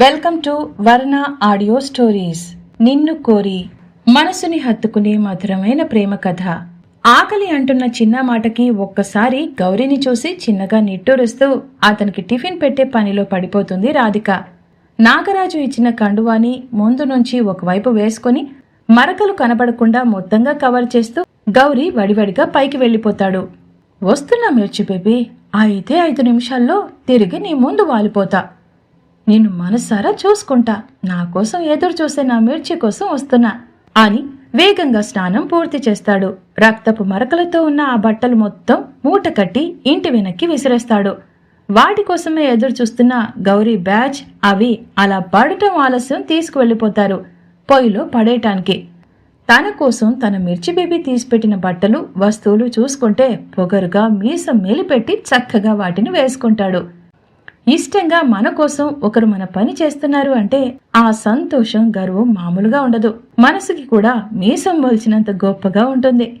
Welcome to Varna audio stories. నిన్ను కోరి మనసుని హత్తుకునే మధురమైన ప్రేమ కథ. ఆకలి అంటున్న చిన్న మాటకి ఒక్కసారి గౌరీని చూసి చిన్నగా నిట్టూరుస్తూ అతనికి టిఫిన్ పెట్టే పనిలో పడిపోతుంది రాధిక. నాగరాజు ఇచ్చిన కండువాని ముందు నుంచి ఒకవైపు వేసుకొని మరకలు కనబడకుండా మొత్తంగా కవర్ చేస్తూ గౌరీ వడివడిగా పైకి వెళ్ళిపోతాడు. వస్తున్నా మిర్చి బేబీ అయితే ఐదు నిమిషాల్లో తిరిగి నీ ముందు వాలిపోతా. నేను మనసారా చూసుకుంటా. నా కోసం ఎదురు చూసే నా మిర్చి కోసం వస్తున్నా. అని వేగంగా స్నానం పూర్తి చేస్తాడు. రక్తపు మరకలతో ఉన్న ఆ బట్టలు మొత్తం మూట కట్టి ఇంటి వెనక్కి విసిరేస్తాడు. వాటి కోసమే ఎదురు చూస్తున్న గౌరీ బ్యాచ్ అవి అలా పడటం ఆలస్యం తీసుకువెళ్ళిపోతారు పొయ్యిలో పడేయటానికి. తన కోసం తన మిర్చి బేబీ తీసిపెట్టిన బట్టలు వస్తువులు చూసుకుంటే పొగరుగా మీసం మేలిపెట్టి చక్కగా వాటిని వేసుకుంటాడు. ఇష్టంగా మన కోసం ఒకరు మన పని చేస్తున్నారు అంటే ఆ సంతోషం గర్వం మామూలుగా ఉండదు. మనసుకి కూడా మీసం వలిచినంత గొప్పగా ఉంటుంది.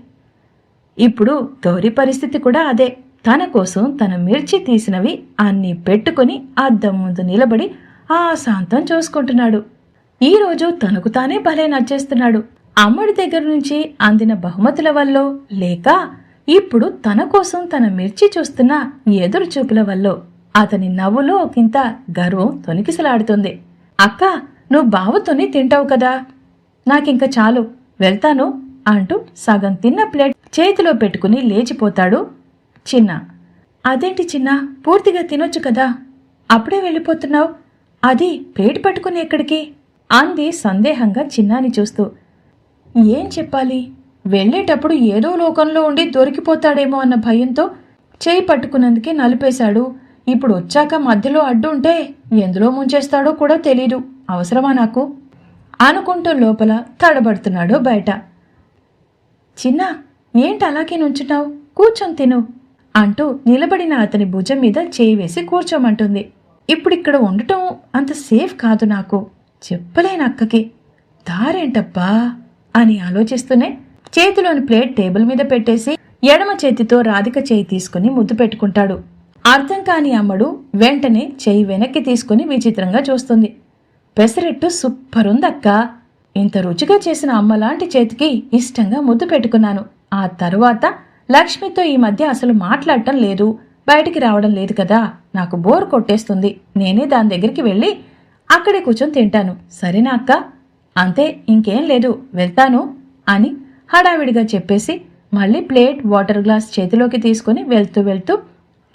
ఇప్పుడు గౌరీ పరిస్థితి కూడా అదే. తన కోసం తన మిర్చి తీసినవి అన్ని పెట్టుకుని అద్దం ముందు నిలబడి ఆ శాంతం చూసుకుంటున్నాడు ఈరోజు తనకు తానే భలే నచ్చేస్తున్నాడు. అమ్మడి దగ్గర నుంచి అందిన బహుమతుల వల్ల లేక ఇప్పుడు తన కోసం తన మిర్చి చూస్తున్న ఎదురు చూపుల వల్ల అతని నవ్వులో ఒకంత గర్వం తొనికిసలాడుతుంది. అక్క నువ్వు బావుతోనే తింటావు కదా. నాకింక చాలు వెళ్తాను అంటూ సగం తిన్న ప్లేట్ చేతిలో పెట్టుకుని లేచిపోతాడు చిన్న. అదేంటి చిన్న పూర్తిగా తినొచ్చు కదా. అప్పుడే వెళ్ళిపోతున్నావు. అది ప్లేట్ పట్టుకుని ఎక్కడికి? అంది సందేహంగా చిన్నాని చూస్తూ. ఏం చెప్పాలి? వెళ్ళేటప్పుడు ఏదో లోకంలో ఉండి దొరికిపోతాడేమో అన్న భయంతో చేయి పట్టుకున్నందుకే నలిపేశాడు. ఇప్పుడు వచ్చాక మధ్యలో అడ్డు ఉంటే ఎందులో ముంచేస్తాడో కూడా తెలీదు. అవసరమా నాకు? అనుకుంటూ లోపల తడబడుతున్నాడు బయట. చిన్న ఏంటి అలాగే నుంచున్నావు? కూర్చొని తిను అంటూ నిలబడిన అతని భుజం మీద చేయి వేసి కూర్చోమంటుంది. ఇప్పుడిక్కడ ఉండటం అంత సేఫ్ కాదు నాకు. చెప్పలేను అక్కకి. దారేంటబ్బా? అని ఆలోచిస్తూనే చేతిలోని ప్లేట్ టేబుల్ మీద పెట్టేసి ఎడమ చేతితో రాధిక చేయి తీసుకుని ముద్దు పెట్టుకుంటాడు. అర్థం కాని అమ్మడు వెంటనే చెయ్యి వెనక్కి తీసుకుని విచిత్రంగా చూస్తుంది. పెసరెట్టు సూపర్ ఉందక్క ఇంత రుచిగా చేసిన అమ్మలాంటి చేతికి ఇష్టంగా ముద్దు పెట్టుకున్నాను. ఆ తరువాత లక్ష్మితో ఈ మధ్య అసలు మాట్లాడటం లేదు. బయటికి రావడం లేదు కదా. నాకు బోర్ కొట్టేస్తుంది. నేనే దాని దగ్గరికి వెళ్ళి అక్కడే కూర్చొని తింటాను. సరేనా అక్క? అంతే ఇంకేం లేదు. వెళ్తాను అని హడావిడిగా చెప్పేసి మళ్ళీ ప్లేట్ వాటర్ గ్లాస్ చేతిలోకి తీసుకుని వెళ్తూ వెళ్తూ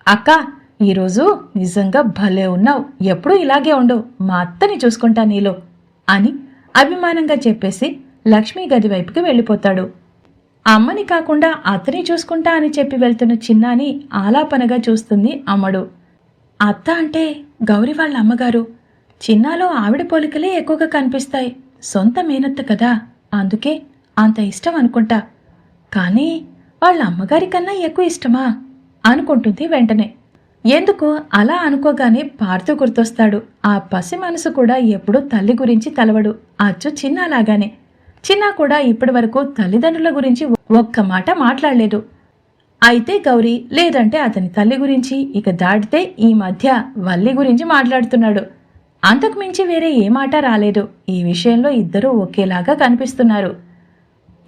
అక్క ఈరోజు నిజంగా భలే ఉన్నావు. ఎప్పుడూ ఇలాగే ఉండవు. మా అత్తని చూసుకుంటా నీలో అని అభిమానంగా చెప్పేసి లక్ష్మీ గది వైపుకి వెళ్ళిపోతాడు. అమ్మని కాకుండా అతని చూసుకుంటా అని చెప్పి వెళ్తున్న చిన్నాని ఆలాపనగా చూస్తుంది అమ్మడు. అత్త అంటే గౌరి వాళ్ళ అమ్మగారు. చిన్నాలో ఆవిడ పోలికలే ఎక్కువగా కనిపిస్తాయి. సొంత మేనత్త కదా. అందుకే అంత ఇష్టం అనుకుంటా. కానీ వాళ్ళ అమ్మగారి కన్నా ఎక్కువ ఇష్టమా? అనుకుంటుంది వెంటనే. ఎందుకు? అలా అనుకోగానే పార్థు గుర్తొస్తాడు. ఆ పసి మనసు కూడా ఎప్పుడూ తల్లి గురించి తలవడు. అచ్చు చిన్నలాగానే. చిన్న కూడా ఇప్పటి వరకు తల్లిదండ్రుల గురించి ఒక్క మాట మాట్లాడలేదు. అయితే గౌరీ లేదంటే అతని తల్లి గురించి ఇక దాటితే ఈ మధ్య వల్లి గురించి మాట్లాడుతున్నాడు. అంతకు మించి వేరే ఏ మాట రాలేదు. ఈ విషయంలో ఇద్దరూ ఒకేలాగా కనిపిస్తున్నారు.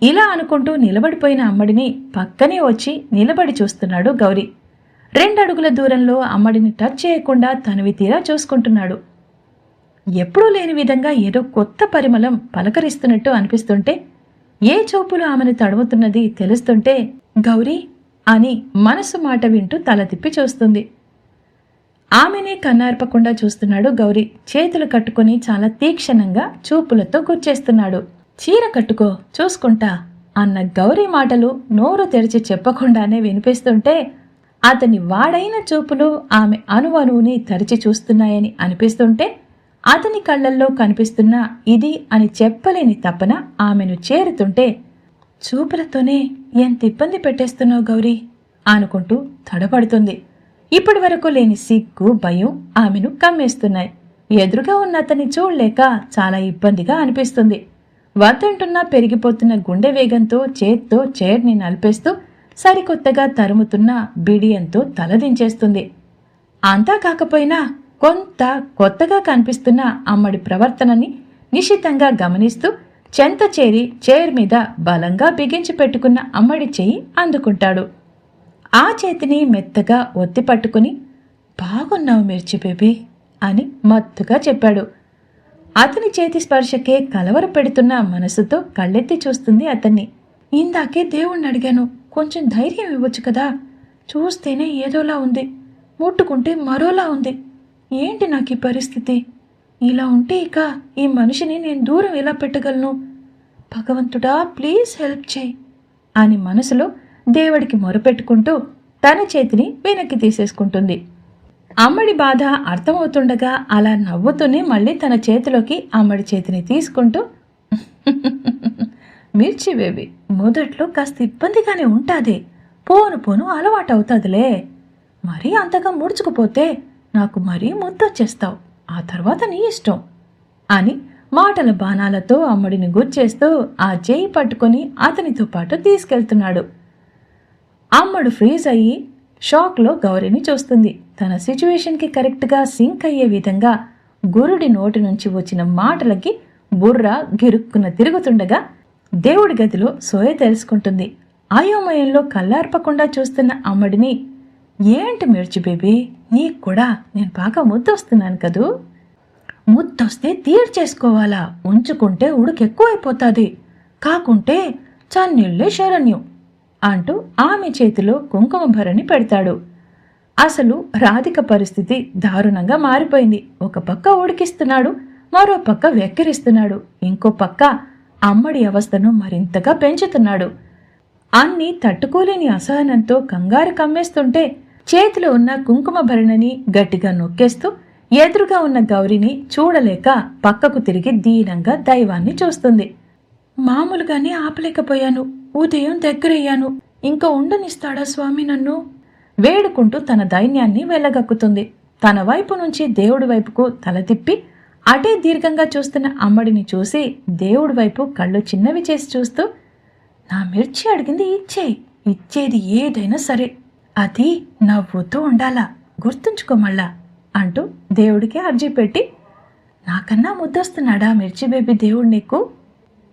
ఇలా అనుకుంటూ నిలబడిపోయిన అమ్మడిని పక్కనే వచ్చి నిలబడి చూస్తున్నాడు గౌరీ. రెండడుగుల దూరంలో అమ్మడిని టచ్ చేయకుండా తనవి తీరా చూసుకుంటున్నాడు. ఎప్పుడూ లేని విధంగా ఏదో కొత్త పరిమళం పలకరిస్తున్నట్టు అనిపిస్తుంటే ఏ చూపులు ఆమెను తడుముతున్నది తెలుస్తుంటే గౌరీ అని మనసు మాట వింటూ తల తిప్పి చూస్తుంది. ఆమెనే కన్నార్పకుండా చూస్తున్నాడు గౌరీ. చేతులు కట్టుకుని చాలా తీక్షణంగా చూపులతో గుర్చేస్తున్నాడు. చీర కట్టుకో చూసుకుంటా అన్న గౌరీ మాటలు నోరు తెరిచి చెప్పకుండానే వినిపిస్తుంటే అతని వాడైన చూపులు ఆమె అనువనువుని తరిచి చూస్తున్నాయని అనిపిస్తుంటే అతని కళ్ళల్లో కనిపిస్తున్న ఇది అని చెప్పలేని తపన ఆమెను చేరుతుంటే చూపులతోనే ఎంత ఇబ్బంది పెట్టేస్తున్నావు గౌరీ? అనుకుంటూ తడబడుతుంది ఇప్పటి వరకు లేని సిగ్గు భయం ఆమెను కమ్మేస్తున్నాయి. ఎదురుగా ఉన్న అతన్ని చూడలేక చాలా ఇబ్బందిగా అనిపిస్తుంది. వద్దంటున్నా పెరిగిపోతున్న గుండె వేగంతో చేత్తో చైర్ని నలిపేస్తూ సరికొత్తగా తరుముతున్న బిడియంతో తలదించేస్తుంది. అంతా కాకపోయినా కొంత కొత్తగా కనిపిస్తున్న అమ్మడి ప్రవర్తనని నిశితంగా గమనిస్తూ చెంత చేరి చైర్ మీద బలంగా బిగించి పెట్టుకున్న అమ్మడి చెయ్యి అందుకుంటాడు. ఆ చేతిని మెత్తగా ఒత్తి పట్టుకుని బాగున్నావు మిర్చి బేబీ అని మత్తుగా చెప్పాడు. అతని చేతి స్పర్శకే కలవర పెడుతున్న మనసుతో కళ్ళెత్తి చూస్తుంది అతన్ని. ఇందాకే దేవుణ్ణి అడిగాను కొంచెం ధైర్యం ఇవ్వచ్చు కదా? చూస్తేనే ఏదోలా ఉంది. ముట్టుకుంటే మరోలా ఉంది. ఏంటి నాకు ఈ పరిస్థితి? ఇలా ఉంటే ఇక ఈ మనిషిని నేను దూరం ఎలా పెట్టగలను? భగవంతుడా ప్లీజ్ హెల్ప్ చేయి అని మనసులో దేవుడికి మొరపెట్టుకుంటూ తన చేతిని వెనక్కి తీసేసుకుంటుంది. అమ్మడి బాధ అర్థమవుతుండగా అలా నవ్వుతూనే మళ్ళీ తన చేతిలోకి అమ్మడి చేతిని తీసుకుంటూ మిర్చి బేబీ మొదట్లో కాస్త ఇబ్బందిగానే ఉంటుంది. పోను పోను అలవాటు అవుతుందిలే మరీ అంతగా ముడుచుకుపోతే నాకు మరీ ముద్దొచ్చేస్తావు. ఆ తర్వాత నీ ఇష్టం అని మాటల బాణాలతో అమ్మడిని గుర్చేస్తూ ఆ చేయి పట్టుకొని అతనితో పాటు తీసుకెళ్తున్నాడు. అమ్మడు ఫ్రీజ్ అయ్యి షాక్లో గౌరిని చూస్తుంది. తన సిచ్యువేషన్కి కరెక్ట్గా సింక్ అయ్యే విధంగా గురుడి నోటి నుంచి వచ్చిన మాటలకి బుర్ర గిరుక్కున తిరుగుతుండగా దేవుడి గదిలో సోయ తెలుసుకుంటుంది అయోమయంలో కల్లార్పకుండా చూస్తున్న అమ్మడిని ఏంటి మిర్చి బేబీ? నీకు కూడా నేను బాగా ముద్దొస్తున్నాను కదూ? ముద్దొస్తే తీర్చేసుకోవాలా? ఉంచుకుంటే ఉడుకెక్కువైపోతుంది కాకుంటే చన్నీళ్ళే శరణ్యం అంటూ ఆమె చేతిలో కుంకుమ భరణి పెడతాడు. అసలు రాధిక పరిస్థితి దారుణంగా మారిపోయింది. ఒక పక్క ఉడికిస్తున్నాడు మరో పక్క వెక్కిరిస్తున్నాడు. ఇంకో పక్క అమ్మడి అవస్థను మరింతగా పెంచుతున్నాడు. అన్ని తట్టుకోలేని అసహనంతో కంగారు కమ్మేస్తుంటే చేతిలో ఉన్న కుంకుమ భరణని గట్టిగా నొక్కేస్తూ ఎదురుగా ఉన్న గౌరిని చూడలేక పక్కకు తిరిగి దీనంగా దైవాన్ని చూస్తుంది. మామూలుగానే ఆపలేకపోయాను. ఉదయం దగ్గరయ్యాను. ఇంకా ఉండనిస్తాడా స్వామి నన్ను? వేడుకుంటూ తన దైన్యాన్ని వెళ్ళగక్కుతుంది. తన వైపు నుంచి దేవుడి వైపుకు తల తిప్పి అటే దీర్ఘంగా చూస్తున్న అమ్మడిని చూసి దేవుడి వైపు కళ్ళు చిన్నవి చేసి చూస్తూ నా మిర్చి అడిగింది ఇచ్చే ఇచ్చేది ఏదైనా సరే అది నవ్వుతూ ఉండాలా గుర్తుంచుకో మళ్ళా అంటూ దేవుడికి అర్జీ పెట్టి నాకన్నా ముద్దొస్తున్నాడా మిర్చి బేబీ దేవుడు నీకు?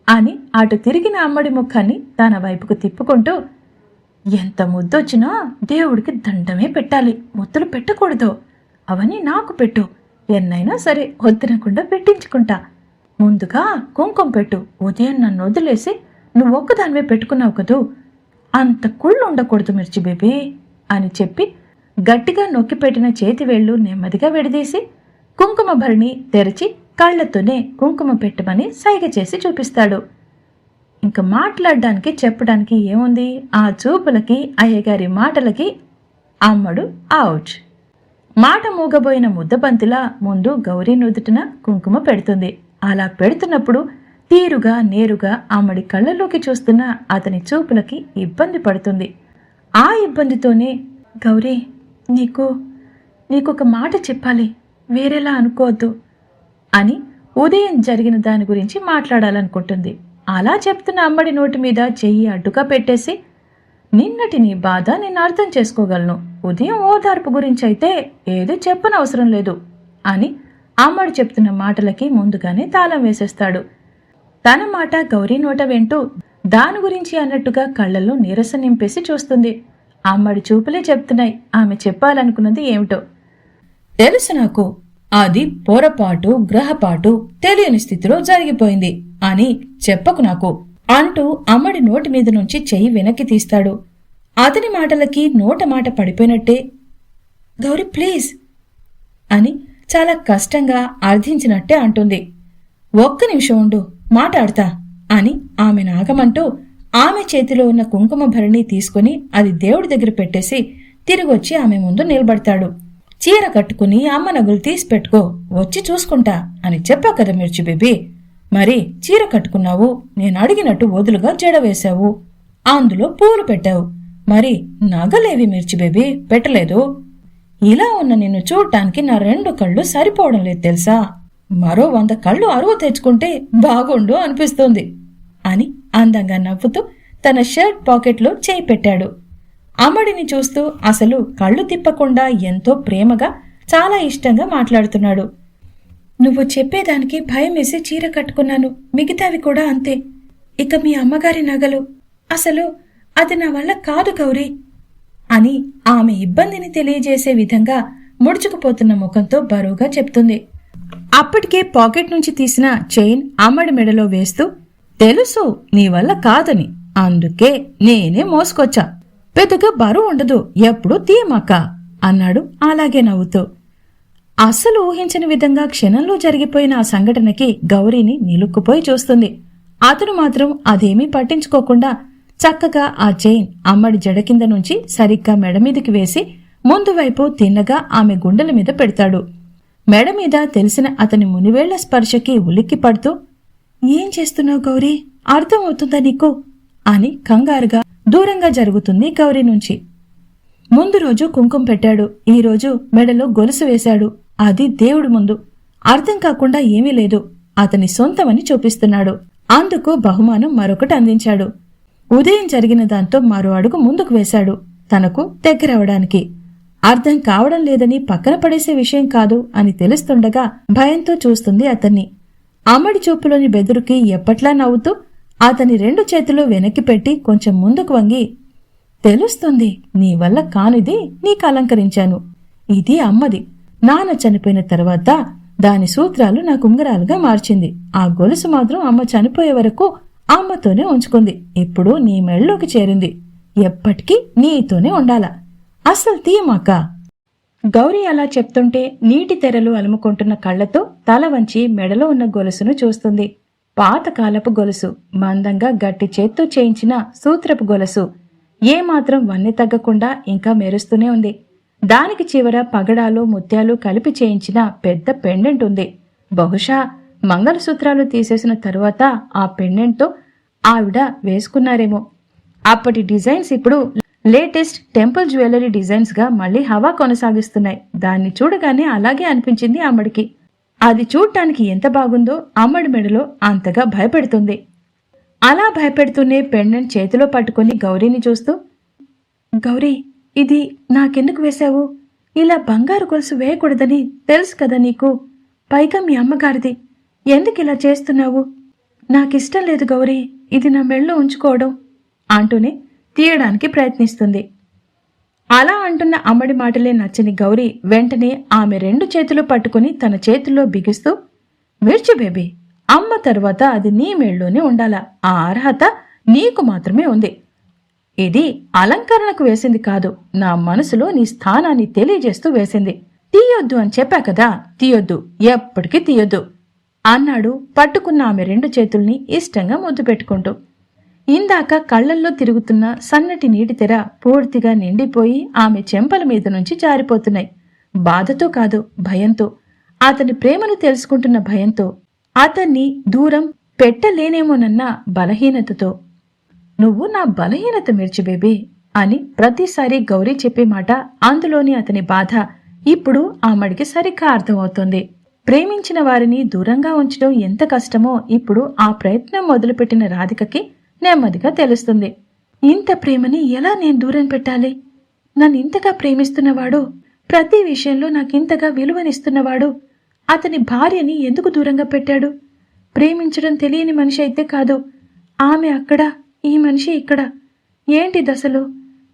అని అటు తిరిగిన అమ్మడి ముఖాన్ని తన వైపుకు తిప్పుకుంటూ ఎంత ముద్దొచ్చినా దేవుడికి దండమే పెట్టాలి. ముద్దులు పెట్టకూడదు. అవన్నీ నాకు పెట్టు. ఎన్నైనా సరే వద్దనకుండా పెట్టించుకుంటా. ముందుగా కుంకుమ పెట్టు. ఉదయం నన్ను వదిలేసి నువ్వు ఒక్కదానివే పెట్టుకున్నావు కదూ? అంత కుళ్ళు ఉండకూడదు మిర్చి బేబీ అని చెప్పి గట్టిగా నొక్కి పెట్టిన చేతి వేళ్ళు నెమ్మదిగా విడదీసి కుంకుమ భరిణి తెరిచి కళ్ళతోనే కుంకుమ పెట్టమని సైగ చేసి చూపిస్తాడు. ఇంక మాట్లాడడానికి చెప్పడానికి ఏముంది? ఆ చూపులకి అయ్యగారి మాటలకి అమ్మడు అవుట్ మాట మూగబోయిన ముద్దబంతిలా ముందు గౌరీ నుదుటిన కుంకుమ పెడుతుంది. అలా పెడుతున్నప్పుడు తీరుగా నేరుగా అమ్మడి కళ్ళలోకి చూస్తున్న అతని చూపులకి ఇబ్బంది పడుతుంది. ఆ ఇబ్బందితోనే గౌరీ నీకు నీకొక మాట చెప్పాలి. వేరేలా అనుకోవద్దు అని ఉదయం జరిగిన దాని గురించి మాట్లాడాలనుకుంటుంది. అలా చెప్తున్న అమ్మడి నోటి మీద చెయ్యి అడ్డుగా పెట్టేసి నిన్నటి నీ బాధ నేను అర్థం చేసుకోగలను. ఉదయం ఓదార్పు గురించి అయితే ఏది చెప్పనవసరం లేదు అని అమ్మడు చెప్తున్న మాటలకి ముందుగానే తాళం వేసేస్తాడు. తన మాట గౌరీ నోట వింటూ దాని గురించి అన్నట్టుగా కళ్ళల్లో నీరస నింపేసి చూస్తుంది. అమ్మడి చూపులే చెప్తున్నాయి. ఆమె చెప్పాలనుకున్నది ఏమిటో. తెలుసు నాకు. అది పొరపాటు గ్రహపాటు తెలియని స్థితిలో జరిగిపోయింది. అని చెప్పకు నాకు అంటూ అమ్మడి నోటి మీద నుంచి చెయ్యి వెనక్కి తీస్తాడు. అతని మాటలకి నోట మాట పడిపోయినట్టే గౌరీ ప్లీజ్ అని చాలా కష్టంగా అర్థించినట్టే అంటుంది. ఒక్క నిమిషం ఉండు మాట్లాడతా అని ఆమె నాగమంటూ ఆమె చేతిలో ఉన్న కుంకుమ భరణి తీసుకుని అది దేవుడి దగ్గర పెట్టేసి తిరిగొచ్చి ఆమె ముందు నిలబడతాడు. చీర కట్టుకుని అమ్మ నగులు తీసి పెట్టుకో వచ్చి చూసుకుంటా అని చెప్పా కదా మిర్చి బేబీ. మరి చీర కట్టుకున్నావు? నేను అడిగినట్టు వదులుగా జడ వేశావు. అందులో పూలు పెట్టావు. మరి నగలేవి మిర్చి బేబీ పెట్టలేదు. ఇలా ఉన్న నిన్ను చూడటానికి నా రెండు కళ్ళు సరిపోవడం లేదు తెలుసా? మరో వంద కళ్ళు అరువు తెచ్చుకుంటే బాగుండు అనిపిస్తుంది అని అందంగా నవ్వుతూ తన షర్ట్ పాకెట్లో చేయి పెట్టాడు. అమ్మడిని చూస్తూ అసలు కళ్ళు తిప్పకుండా ఎంతో ప్రేమగా చాలా ఇష్టంగా మాట్లాడుతున్నాడు. నువ్వు చెప్పేదానికి భయం వేసి చీర కట్టుకున్నాను. మిగతావి కూడా అంతే. ఇక మీ అమ్మగారి నగలు. అసలు అది నా వల్ల కాదు గౌరీ అని ఆమె ఇబ్బందిని తెలియజేసే విధంగా ముడుచుకుపోతున్న ముఖంతో బరువుగా చెప్తుంది. అప్పటికే పాకెట్ నుంచి తీసిన చైన్ అమ్మడి మెడలో వేస్తూ తెలుసు నీ వల్ల కాదని. అందుకే నేనే మోసుకొచ్చా. పెద్దగా బరువు ఉండదు ఎప్పుడూ తీయమాక అన్నాడు. అలాగే నవ్వుతూ. అస్సలు ఊహించని విధంగా క్షణంలో జరిగిపోయిన ఆ సంఘటనకి గౌరీని నిలుక్కుపోయి చూస్తుంది. అతను మాత్రం అదేమీ పట్టించుకోకుండా చక్కగా ఆ చైన్ అమ్మడి జడ కింద నుంచి సరిగ్గా మెడ మీదకి వేసి ముందు వైపు తిన్నగా ఆమె గుండెల మీద పెడతాడు. మెడ మీద తెలిసిన అతని మునివేళ్ళ స్పర్శకి ఉలిక్కి పడుతూ ఏం చేస్తున్నావు గౌరీ? అర్థం అవుతుందా నీకు? అని కంగారుగా దూరంగా జరుగుతుంది గౌరీ నుంచి. ముందు రోజు కుంకుమ పెట్టాడు ఈ రోజు మెడలో గొలుసు వేశాడు. అది దేవుడి ముందు. అర్థం కాకుండా ఏమీ లేదు. అతని సొంతమని చూపిస్తున్నాడు. అందుకు బహుమానం మరొకటి అందించాడు. ఉదయం జరిగిన దాంతో మరో అడుగు ముందుకు వేశాడు. తనకు దగ్గరవడానికి అర్థం కావడం లేదని పక్కన పడేసే విషయం కాదు అని తెలుస్తుండగా భయంతో చూస్తుంది అతన్ని. అమ్మడి చూపులోని బెదురుకి ఎప్పట్లా నవ్వుతూ అతని రెండు చేతులు వెనక్కి పెట్టి కొంచెం ముందుకు వంగి తెలుస్తుంది నీ వల్ల కానిది నీకు అలంకరించాను. ఇది అమ్మది. నాన్న చనిపోయిన తర్వాత దాని సూత్రాలు నాకు ఉంగరాలుగా మార్చింది. ఆ గొలుసు మాత్రం అమ్మ చనిపోయే వరకు అమ్మతోనే ఉంచుకుంది. ఇప్పుడు నీ మెళ్ళలోకి చేరింది. ఎప్పటికీ నీతోనే ఉండాల? అస్సలు తీయమాక? గౌరీ అలా చెప్తుంటే నీటి తెరలు అలుముకుంటున్న కళ్ళతో తల వంచి మెడలో ఉన్న గొలుసును చూస్తుంది. పాతకాలపు గొలుసు మందంగా గట్టి చేత్తో చేయించిన సూత్రపు గొలుసు. ఏమాత్రం వన్నె తగ్గకుండా ఇంకా మెరుస్తూనే ఉంది. దానికి చివర పగడాలు ముత్యాలు కలిపి చేయించిన పెద్ద పెండెంట్ ఉంది. బహుశా మంగళసూత్రాలు తీసేసిన తరువాత ఆ పెండెంట్తో ఆవిడ వేసుకున్నారేమో. అప్పటి డిజైన్స్ ఇప్పుడు లేటెస్ట్ టెంపుల్ జ్యువెలరీ డిజైన్స్గా మళ్ళీ హవా కొనసాగిస్తున్నాయి. దాన్ని చూడగానే అలాగే అనిపించింది అమ్మడికి. అది చూడటానికి ఎంత బాగుందో అమ్మడి మెడలో అంతగా భయపెడుతుంది. అలా భయపెడుతూనే పెండెంట్ చేతిలో పట్టుకుని గౌరీని చూస్తూ గౌరీ ఇది నాకెందుకు వేశావు? ఇలా బంగారు గొలుసు వేయకూడదని తెలుసు కదా నీకు? పైగా మీ అమ్మగారిది. ఎందుకు ఇలా చేస్తున్నావు? నాకిష్టం లేదు గౌరీ ఇది నా మెళ్ళో ఉంచుకోవడం అంటూనే తీయడానికి ప్రయత్నిస్తుంది. అలా అంటున్న అమ్మడి మాటలే నచ్చని గౌరీ వెంటనే ఆమె రెండు చేతులు పట్టుకుని తన చేతుల్లో బిగిస్తూ విడిచి బేబీ అమ్మ తర్వాత అది నీ మెళ్ళోనే ఉండాలా? ఆ అర్హత నీకు మాత్రమే ఉంది. ఇది అలంకరణకు వేసింది కాదు. నా మనసులో నీ స్థానాన్ని తెలియజేస్తూ వేసింది. తీయొద్దు అని చెప్పా కదా. తీయొద్దు. ఎప్పటికీ తీయొద్దు. అన్నాడు. పట్టుకున్న ఆమె రెండు చేతుల్ని ఇష్టంగా ముద్దు పెట్టుకుంటూ. ఇందాక కళ్ళల్లో తిరుగుతున్న సన్నటి నీటి తెర పూర్తిగా నిండిపోయి ఆమె చెంపల మీద నుంచి జారిపోతున్నాయి. బాధతో కాదు భయంతో. అతని ప్రేమను తెలుసుకుంటున్న భయంతో. అతన్ని దూరం పెట్టలేనేమోనన్న బలహీనతతో. నువ్వు నా బలహీనత మిర్చి బేబీ అని ప్రతిసారి గౌరీ చెప్పే మాట అందులోని అతని బాధ ఇప్పుడు ఆమెడికి సరిగ్గా అర్థమవుతుంది. ప్రేమించిన వారిని దూరంగా ఉంచడం ఎంత కష్టమో ఇప్పుడు ఆ ప్రయత్నం మొదలుపెట్టిన రాధికకి నెమ్మదిగా తెలుస్తుంది. ఇంత ప్రేమని ఎలా నేను దూరం పెట్టాలి? నన్ను ఇంతగా ప్రేమిస్తున్నవాడు ప్రతి విషయంలో నాకింతగా విలువనిస్తున్నవాడు అతని భార్యని ఎందుకు దూరంగా పెట్టాడు? ప్రేమించడం తెలియని మనిషి అయితే కాదు ఆమె అక్కడ ఈ మనిషి ఇక్కడ. ఏంటి దశలు?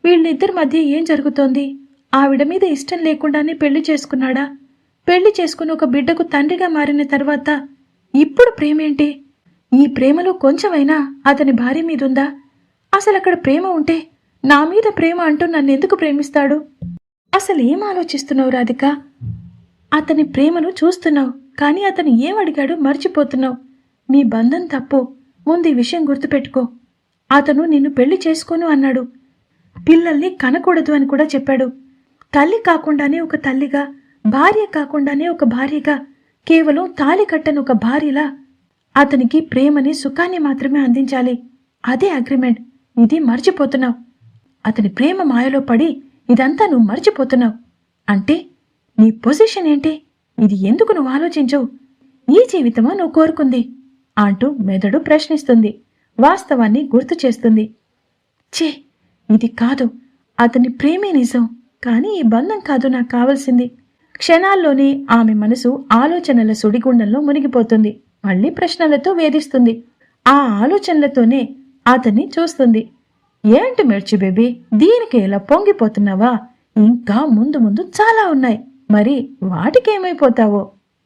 వీళ్ళిద్దరి మధ్య ఏం జరుగుతోంది? ఆవిడ మీద ఇష్టం లేకుండానే పెళ్ళి చేసుకున్నాడా? పెళ్ళి చేసుకుని ఒక బిడ్డకు తండ్రిగా మారిన తర్వాత ఇప్పుడు ప్రేమేంటి? ఈ ప్రేమలో కొంచెమైనా అతని భార్య మీదుందా? అసలు అక్కడ ప్రేమ ఉంటే నా మీద ప్రేమ అంటూ నన్ను ఎందుకు ప్రేమిస్తాడు? అసలు ఏం ఆలోచిస్తున్నావు రాధిక? అతని ప్రేమను చూస్తున్నావు కానీ అతను ఏం అడిగాడో మర్చిపోతున్నావు. మీ బంధం తప్పు. ముందు ఈ విషయం గుర్తుపెట్టుకో. అతను నిన్ను పెళ్ళి చేసుకోను అన్నాడు. పిల్లల్ని కనకూడదు అని కూడా చెప్పాడు. తల్లి కాకుండానే ఒక తల్లిగా భార్య కాకుండానే ఒక భార్యగా కేవలం తాలి కట్టని ఒక భార్యలా అతనికి ప్రేమని సుఖాన్ని మాత్రమే అందించాలి. అదే అగ్రిమెంట్. ఇది మర్చిపోతున్నావు. అతని ప్రేమ మాయలో పడి ఇదంతా నువ్వు మర్చిపోతున్నావు. అంటే నీ పొజిషన్ ఏంటి? ఇది ఎందుకు నువ్వు ఆలోచించవు? ఈ జీవితమా నువ్వు కోరుకుంది? అంటూ మెదడు ప్రశ్నిస్తుంది. వాస్తవాన్ని గుర్తు చేస్తుంది. చే ఇది కాదు. అతని ప్రేమే నిజం. కానీ ఈ బంధం కాదు నాకు కావలసింది. క్షణాల్లోనే ఆమె మనసు ఆలోచనల సుడిగుండంలో మునిగిపోతుంది. మళ్ళీ ప్రశ్నలతో వేధిస్తుంది. ఆ ఆలోచనలతోనే అతన్ని చూస్తుంది. ఏంటి మిర్చి బేబీ దీనికి ఇలా పొంగిపోతున్నావా? ఇంకా ముందు ముందు చాలా ఉన్నాయి. మరి వాటికేమైపోతావో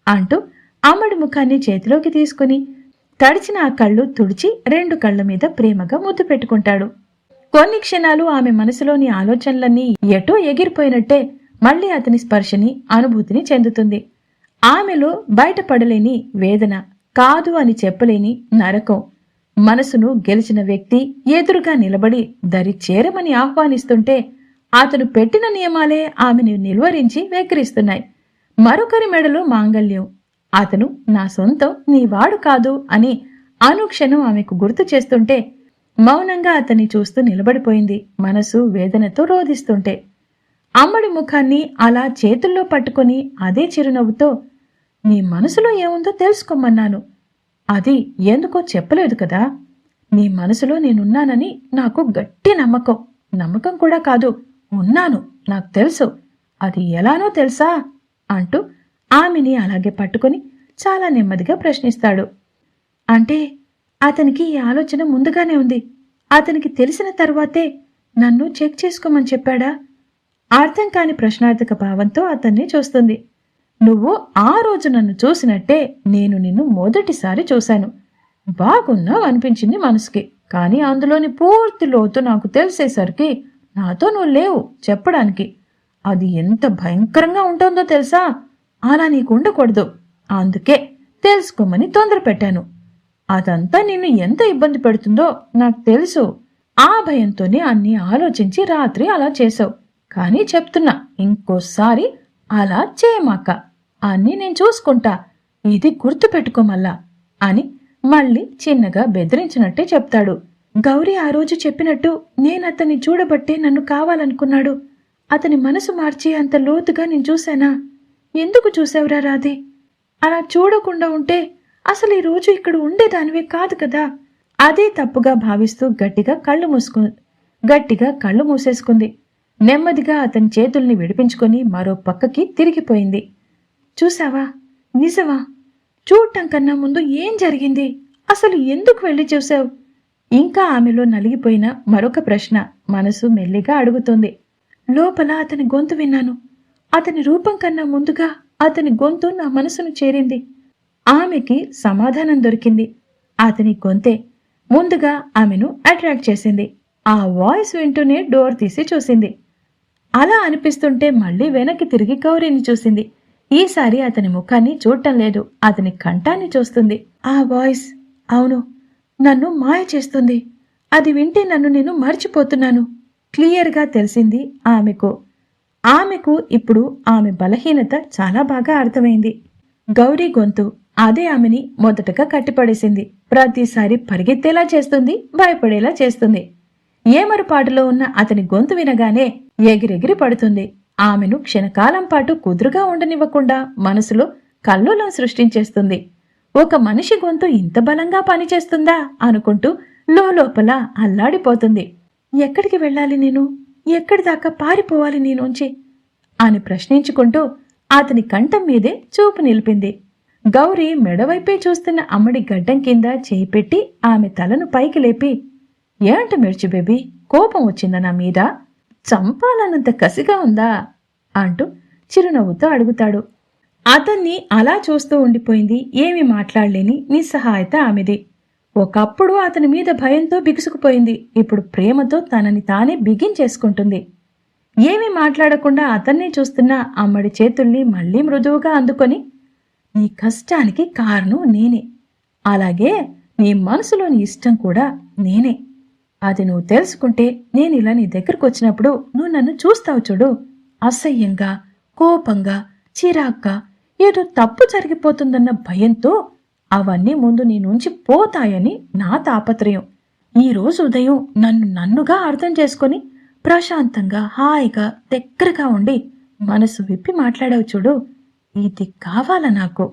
అంటూ అమ్మడి ముఖాన్ని చేతిలోకి తీసుకుని తడిచిన ఆ కళ్ళు తుడిచి రెండు కళ్ళ మీద ప్రేమగా ముద్దు పెట్టుకుంటాడు. కొన్ని క్షణాలు ఆమె మనసులోని ఆలోచనలన్నీ ఎటో ఎగిరిపోయినట్టే మళ్ళీ అతని స్పర్శని అనుభూతిని చెందుతుంది. ఆమెలో బయటపడలేని వేదన కాదు అని చెప్పలేని నరకం. మనసును గెలిచిన వ్యక్తి ఎదురుగా నిలబడి దరి చేరమని ఆహ్వానిస్తుంటే అతను పెట్టిన నియమాలే ఆమెను నిలువరించి వెక్కిరిస్తున్నాయి. మరొకరి మెడలో మాంగల్యం అతను నా సొంతం నీవాడు కాదు అని అనుక్షణం ఆమెకు గుర్తు చేస్తుంటే మౌనంగా అతన్ని చూస్తూ నిలబడిపోయింది మనసు వేదనతో రోధిస్తుంటే. అమ్మడి ముఖాన్ని అలా చేతుల్లో పట్టుకొని అదే చిరునవ్వుతో నీ మనసులో ఏముందో తెలుసుకోమన్నాను. అది ఎందుకో చెప్పలేదు కదా. నీ మనసులో నేనున్నానని నాకు గట్టి నమ్మకం. నమ్మకం కూడా కాదు ఉన్నాను. నాకు తెలుసు. అది ఎలానో తెలుసా? అంటూ ఆమెని అలాగే పట్టుకొని చాలా నెమ్మదిగా ప్రశ్నిస్తాడు. అంటే అతనికి ఈ ఆలోచన ముందుగానే ఉంది. అతనికి తెలిసిన తర్వాతే నన్ను చెక్ చేసుకోమని చెప్పాడా? అర్థం కాని ప్రశ్నార్థక భావంతో అతన్ని చూస్తుంది. నువ్వు ఆ రోజు నన్ను చూసినట్టే నేను నిన్ను మొదటిసారి చూశాను. బాగున్నావు అనిపించింది మనసుకి. కానీ అందులోని పూర్తి లోతు నాకు తెలిసేసరికి నాతో నువ్వు లేవు చెప్పడానికి. అది ఎంత భయంకరంగా ఉంటుందో తెలుసా? అలా నీకు ఉండకూడదు. అందుకే తెలుసుకోమని తొందర పెట్టాను అదంతా నిన్ను ఎంత ఇబ్బంది పెడుతుందో నాకు తెలుసు. ఆ భయంతోనే అన్ని ఆలోచించి రాత్రి అలా చేసావు కానీ చెప్తున్నా ఇంకోసారి అలా చేయమాక. అన్ని నేను చూసుకుంటా. ఇది గుర్తు పెట్టుకోమల్లా అని మళ్ళీ చిన్నగా బెదిరించినట్టే చెప్తాడు. గౌరీ ఆ రోజు చెప్పినట్టు నేను అతన్ని చూడబట్టే నన్ను కావాలనుకున్నాడు. అతని మనసు మార్చి అంత లోతుగా నేను చూశానా? ఎందుకు చూసావురా రాధే? అలా చూడకుండా ఉంటే అసలు ఈ రోజు ఇక్కడ ఉండేదానివే కాదు కదా. అదే తప్పుగా భావిస్తూ గట్టిగా కళ్ళు మూసుకు గట్టిగా కళ్ళు మూసేసుకుంది. నెమ్మదిగా అతని చేతుల్ని విడిపించుకొని మరో పక్కకి తిరిగిపోయింది. చూసావా? నిజమా? చూడటం కన్నా ముందు ఏం జరిగింది? అసలు ఎందుకు వెళ్ళి చూసావు? ఇంకా ఆమెలో నలిగిపోయిన మరొక ప్రశ్న మనసు మెల్లిగా అడుగుతుంది. లోపల అతని గొంతు విన్నాను. అతని రూపం కన్నా ముందుగా అతని గొంతు నా మనసును చేరింది. ఆమెకి సమాధానం దొరికింది. అతని గొంతే ముందుగా ఆమెను అట్రాక్ట్ చేసింది. ఆ వాయిస్ వింటూనే డోర్ తీసి చూసింది. అలా అనిపిస్తుంటే మళ్ళీ వెనక్కి తిరిగి గౌరీని చూసింది. ఈసారి అతని ముఖాన్ని చూడటం లేదు. అతని కంఠాన్ని చూస్తుంది. ఆ వాయిస్ అవును నన్ను మాయ చేస్తుంది. అది వింటే నన్ను నేను మర్చిపోతున్నాను. క్లియర్గా తెలిసింది ఆమెకు. ఆమెకు ఇప్పుడు ఆమె బలహీనత చాలా బాగా అర్థమైంది. గౌరీ గొంతు అదే ఆమెని మొదటగా కట్టిపడేసింది. ప్రతిసారి పరిగెత్తేలా చేస్తుంది భయపడేలా చేస్తుంది. ఏమరుపాటులో ఉన్న అతని గొంతు వినగానే ఎగిరెగిరి పడుతుంది. ఆమెను క్షణకాలం పాటు కుదురుగా ఉండనివ్వకుండా మనసులో కల్లోలం సృష్టించేస్తుంది. ఒక మనిషి గొంతు ఇంత బలంగా పనిచేస్తుందా అనుకుంటూ లోపల అల్లాడిపోతుంది. ఎక్కడికి వెళ్ళాలి నేను? ఎక్కడి దాకా పారిపోవాలి నీ నుంచి అని ప్రశ్నించుకుంటూ అతని కంఠం మీదే చూపు నిలిపింది. గౌరీ మెడవైపే చూస్తున్న అమ్మడి గడ్డం కింద చేయి పెట్టి ఆమె తలను పైకి లేపి ఏంట మిర్చి బేబీ కోపం వచ్చిందా నా మీద? చంపాలన్నంత కసిగా ఉందా? అంటూ చిరునవ్వుతో అడుగుతాడు. అతన్ని అలా చూస్తూ ఉండిపోయింది ఏమీ మాట్లాడలేని నిస్సహాయత ఆమెది. ఒకప్పుడు అతని మీద భయంతో బిగుసుకుపోయింది. ఇప్పుడు ప్రేమతో తనని తానే బిగించేసుకుంటుంది ఏమీ మాట్లాడకుండా అతన్నే చూస్తున్న అమ్మడి చేతుల్ని మళ్ళీ మృదువుగా అందుకొని నీ కష్టానికి కారణం నేనే. అలాగే నీ మనసులోని ఇష్టం కూడా నేనే. అది నువ్వు తెలుసుకుంటే నేను ఇలా నీ దగ్గరకు వచ్చినప్పుడు నువ్వు నన్ను చూస్తావు చూడు. అసహ్యంగా కోపంగా చిరాగ్గా ఏదో తప్పు జరిగిపోతుందన్న భయంతో అవన్నీ ముందు నీ నుంచి పోతాయని నా తాపత్రయం. ఈ రోజు ఉదయం నన్ను నన్నుగా అర్థం చేసుకొని ప్రశాంతంగా హాయిగా దగ్గరగా ఉండి మనసు విప్పి మాట్లాడావు చూడు ఇది కావాల నాకు?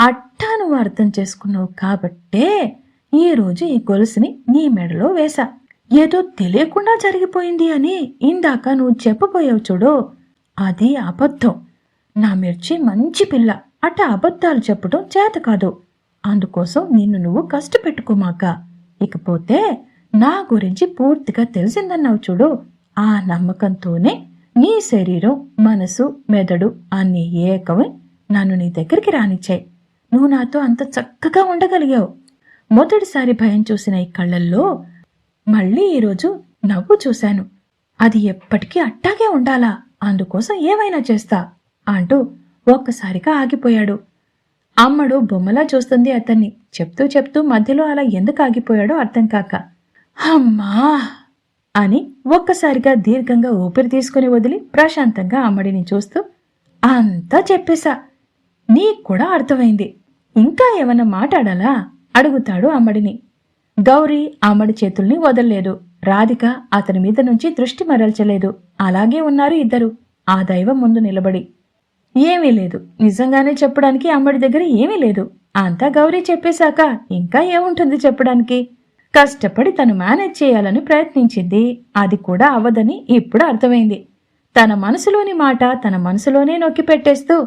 అట్టా నువ్వు అర్థం చేసుకున్నావు కాబట్టే ఈరోజు ఈ గొలుసుని నీ మెడలో వేశా. ఏదో తెలియకుండా జరిగిపోయింది అని ఇందాక నువ్వు చెప్పబోయావు చూడు అది అబద్ధం. నా మిర్చి మంచి పిల్ల. అట్ట అబద్ధాలు చెప్పడం చేత కాదు. అందుకోసం నిన్ను నువ్వు కష్టపెట్టుకోమాక. ఇకపోతే నా గురించి పూర్తిగా తెలిసిందన్నావు చూడు. ఆ నమ్మకంతోనే నీ శరీరం మనసు మెదడు అన్ని ఏకమై నన్ను నీ దగ్గరికి రానిచ్చాయి. నువ్వు నాతో అంత చక్కగా ఉండగలిగావు. మొదటిసారి భయం చూసిన ఈ కళ్ళల్లో మళ్ళీ ఈరోజు నవ్వు చూశాను. అది ఎప్పటికీ అట్టాగే ఉండాలా? అందుకోసం ఏమైనా చేస్తా అంటూ ఒక్కసారిగా ఆగిపోయాడు. అమ్మడు బొమ్మలా చూస్తుంది అతన్ని. చెప్తూ చెప్తూ మధ్యలో అలా ఎందుకు ఆగిపోయాడో అర్థం కాక. అమ్మా! అని ఒక్కసారిగా దీర్ఘంగా ఊపిరి తీసుకుని వదిలి ప్రశాంతంగా అమ్మడిని చూస్తూ అంతా చెప్పేశా. నీకు కూడా అర్థమైంది. ఇంకా ఏమన్నా మాట్లాడాలా? అడుగుతాడు అమ్మడిని. గౌరీ అమ్మడి చేతుల్ని వదలలేదు. రాధిక అతని మీద నుంచి దృష్టి మరల్చలేదు. అలాగే ఉన్నారు ఇద్దరు. ఆ దైవం ముందు నిలబడి ఏమీ లేదు. నిజంగానే చెప్పడానికి అమ్మడి దగ్గర ఏమీ లేదు. అంతా గౌరీ చెప్పేశాక ఇంకా ఏముంటుంది చెప్పడానికి? కష్టపడి తను మేనేజ్ చేయాలని ప్రయత్నించింది. అది కూడా అవ్వదని ఇప్పుడు అర్థమైంది. తన మనసులోని మాట తన మనసులోనే నొక్కి పెట్టేస్తూ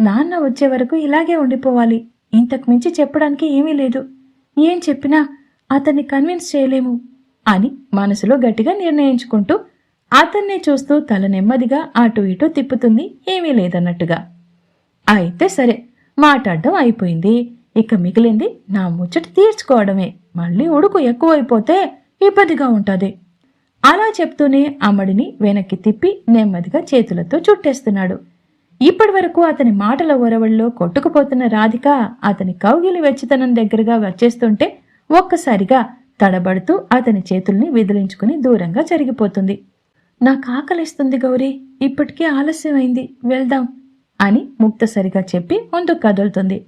నాన్న వచ్చే వరకు ఇలాగే ఉండిపోవాలి. ఇంతకు మించి చెప్పడానికి ఏమీ లేదు. ఏం చెప్పినా అతన్ని కన్విన్స్ చేయలేము అని మనసులో గట్టిగా నిర్ణయించుకుంటూ అతన్నే చూస్తూ తల నెమ్మదిగా అటు ఇటు తిప్పుతుంది. ఏమీ లేదన్నట్టుగా. అయితే సరే మాట్లాడడం అయిపోయింది. ఇక మిగిలింది నా ముచ్చట తీర్చుకోవడమే. మళ్ళీ ఉడుకు ఎక్కువైపోతే ఇబ్బందిగా ఉంటుంది. అలా చెప్తూనే అమ్మడిని వెనక్కి తిప్పి నెమ్మదిగా చేతులతో చుట్టేస్తున్నాడు. ఇప్పటి వరకు అతని మాటల ఒరవల్లో కొట్టుకుపోతున్న రాధిక అతని కౌగిలి వెచ్చితనం దగ్గరగా వచ్చేస్తుంటే ఒక్కసారిగా తడబడుతూ అతని చేతుల్ని విదిలించుకుని దూరంగా జరిగిపోతుంది. నాకు ఆకలిస్తుంది గౌరీ. ఇప్పటికే ఆలస్యమైంది. వెళ్దాం అని ముక్తసరిగా చెప్పి ముందుకు కదులుతుంది.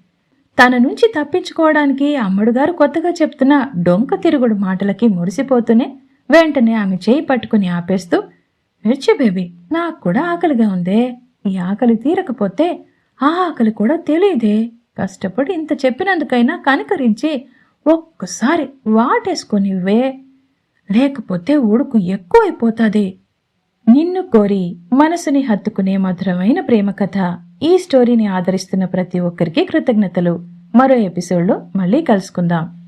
తన నుంచి తప్పించుకోవడానికి అమ్మడుగారు కొత్తగా చెప్తున్న డొంక తిరుగుడు మాటలకి మురిసిపోతూనే వెంటనే ఆమె చేయి పట్టుకుని ఆపేస్తూ మిర్చి బేబీ నాకు కూడా ఆకలిగా ఉందే. ఈ ఆకలి తీరకపోతే ఆ ఆకలి కూడా తెలియదే. కష్టపడి ఇంత చెప్పినందుకైనా కనికరించి ఒక్కసారి వాటేసుకొనివ్వే లేకపోతే ఉడుకు ఎక్కువైపోతుంది. నిన్ను కోరి మనసుని హత్తుకునే మధురమైన ప్రేమ కథ. ఈ స్టోరీని ఆదరిస్తున్న ప్రతి ఒక్కరికి కృతజ్ఞతలు. మరో ఎపిసోడ్లో మళ్ళీ కలుసుకుందాం.